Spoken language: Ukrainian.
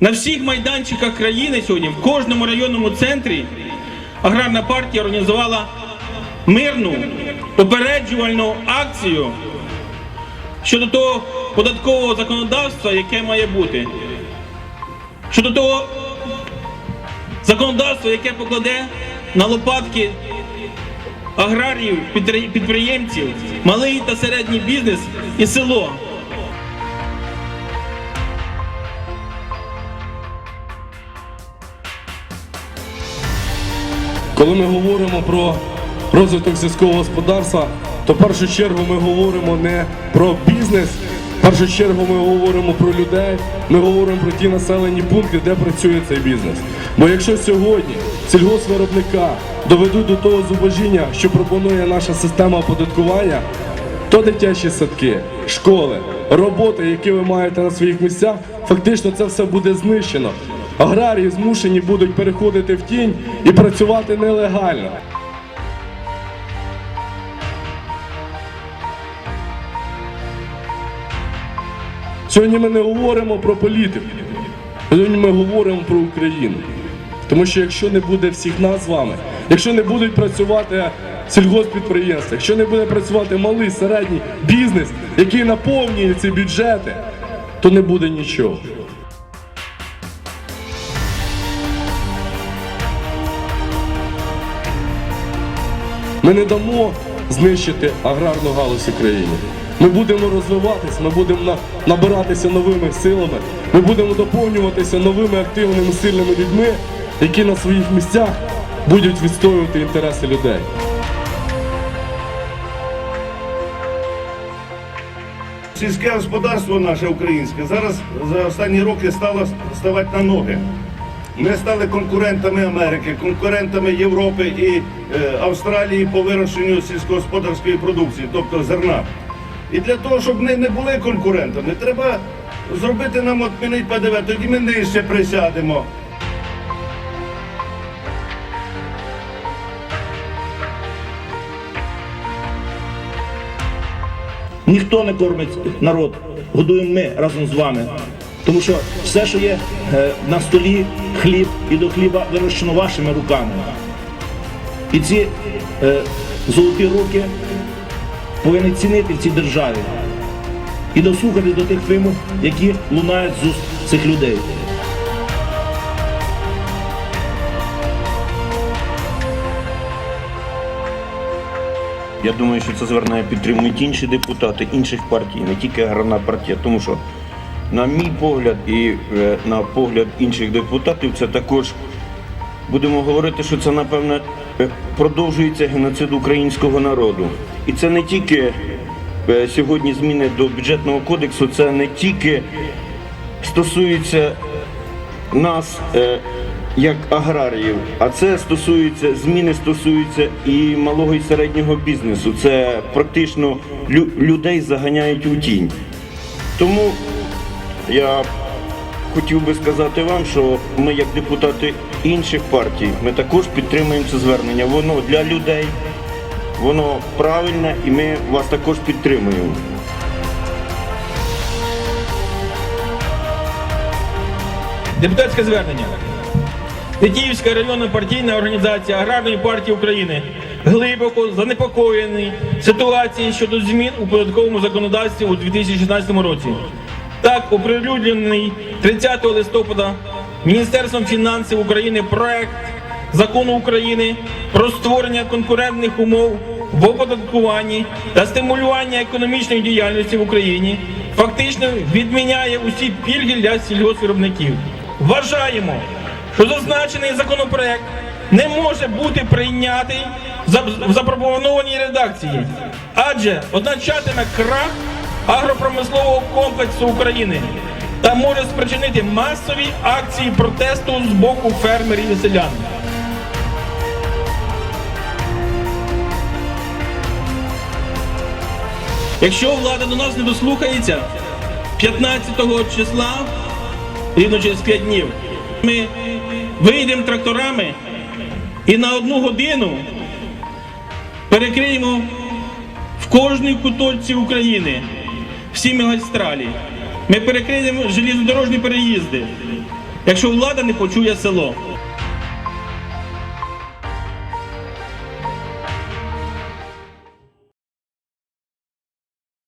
На всіх майданчиках країни сьогодні, в кожному районному центрі, аграрна партія організувала мирну попереджувальну акцію щодо того податкового законодавства, яке має бути. Щодо того законодавства, яке покладе на лопатки аграріїв, підприємців, малий та середній бізнес і село. Коли ми говоримо про розвиток сільського господарства, то в першу чергу ми говоримо не про бізнес, в першу чергу ми говоримо про людей, ми говоримо про ті населені пункти, де працює цей бізнес. Бо якщо сьогодні сільгоспвиробника доведуть до того зубожіння, що пропонує наша система оподаткування, то дитячі садки, школи, роботи, які ви маєте на своїх місцях, фактично це все буде знищено. Аграрії змушені будуть переходити в тінь і працювати нелегально. Сьогодні ми не говоримо про політику, сьогодні ми говоримо про Україну. Тому що якщо не буде всіх нас з вами, якщо не будуть працювати сільгоспідприємства, якщо не буде працювати малий середній бізнес, який наповнює ці бюджети, то не буде нічого. Ми не дамо знищити аграрну галузь України. Ми будемо розвиватись, ми будемо набиратися новими силами, ми будемо доповнюватися новими активними сильними людьми, які на своїх місцях будуть відстоювати інтереси людей. Сільське господарство наше українське зараз за останні роки стало ставати на ноги. Ми стали конкурентами Америки, конкурентами Європи і е, Австралії по вирощенню сільськогосподарської продукції, тобто зерна. І для того, щоб ми не були конкурентами, треба зробити нам отмінить ПДВ, тоді ми нижче присядемо. Ніхто не кормить народ, годуємо ми разом з вами. Тому що все, що є е, на столі, хліб і до хліба вирощено вашими руками. І ці е, золоті руки повинні цінити в цій державі і дослухати до тих вимог, які лунають з уст цих людей. Я думаю, що це звернення підтримують інші депутати інших партій, не тільки аграрна партія, тому що, на мій погляд, і е, на погляд інших депутатів, це також будемо говорити, що це напевне е, продовжується геноцид українського народу. І це не тільки е, сьогодні зміни до бюджетного кодексу, це не тільки стосується нас як аграріїв, а це стосується зміни стосуються і малого і середнього бізнесу. Це практично людей заганяють у тінь. Тому я хотів би сказати вам, що ми, як депутати інших партій, ми також підтримуємо це звернення. Воно для людей, воно правильне, і ми вас також підтримуємо. Депутатське звернення. Тетіївська районна партійна організація Аграрної партії України глибоко занепокоєний ситуацією щодо змін у податковому законодавстві у 2016 році. Оприлюднений 30 листопада Міністерством фінансів України проект закону України про створення конкурентних умов в оподаткуванні та стимулювання економічної діяльності в Україні фактично відміняє усі пільги для сільгоспвиробників. Вважаємо, що зазначений законопроект не може бути прийнятий в запропонованій редакції, адже означатиме крах агропромислового комплексу України та може спричинити масові акції протесту з боку фермерів і селян. Якщо влада до нас не дослухається, 15 числа, рівно через 5 днів, ми вийдемо тракторами і на одну годину перекриємо в кожній куточці України всі магістралі. Ми перекриємо железнодорожні переїзди. якщо влада не почує село.